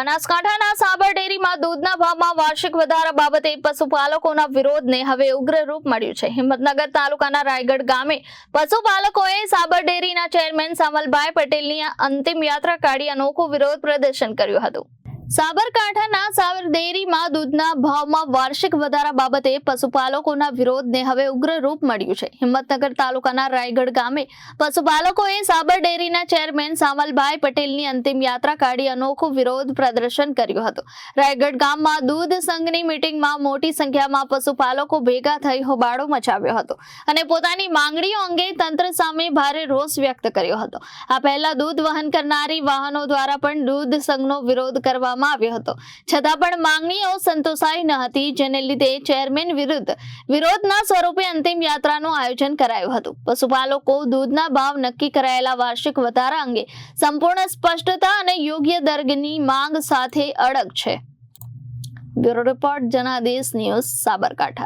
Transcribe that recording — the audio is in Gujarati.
બનાસકાંઠાના સાબર ડેરીમાં દૂધના ભાવમાં વાર્ષિક વધારા બાબતે પશુપાલકોના વિરોધને હવે ઉગ્ર રૂપ મળ્યું છે. હિંમતનગર તાલુકાના રાયગઢ ગામે પશુપાલકોએ સાબર ડેરીના ચેરમેન સામલભાઈ પટેલની અંતિમ યાત્રા કાઢી અનોખું વિરોધ પ્રદર્શન કર્યું હતું. સાબરકાંઠાના સાબર ડેરીમાં દૂધના ભાવમાં વાર્ષિક વધારા બાબતે પશુપાલકોના વિરોધને હવે ઉગ્ર રૂપ મળ્યું છે. હિંમતનગર તાલુકાના રાયગઢ ગામે પશુપાલકોએ સાબર ડેરીના ચેરમેન સામલભાઈ પટેલની અંતિમ યાત્રા કાઢી અનોખો વિરોધ પ્રદર્શન કર્યું હતું. રાયગઢ ગામમાં દૂધ સંઘની મિટિંગમાં મોટી સંખ્યામાં પશુપાલકો ભેગા થઈ હોબાળો મચાવ્યો હતો અને પોતાની માંગણીઓ અંગે તંત્ર સામે ભારે રોષ વ્યક્ત કર્યો હતો. આ પહેલા દૂધ વહન કરનારી વાહનો દ્વારા પણ દૂધ સંઘનો વિરોધ કરવામાં આવ્યો હતો. છતાં પણ માંગણીઓ સંતોષાઈ ન હતી, જેને લીધે ચેરમેન વિરુદ્ધ વિરોધના સ્વરૂપે અંતિમ યાત્રાનું આયોજન કરાયું હતું. પશુપાલકો દૂધના ભાવ નક્કી કરાયેલા વાર્ષિક વધારા અંગે સંપૂર્ણ સ્પષ્ટતા અને યોગ્ય દર્ગની માંગ સાથે અડગ છે. Bureau report, Janadesh news, Sabarkantha.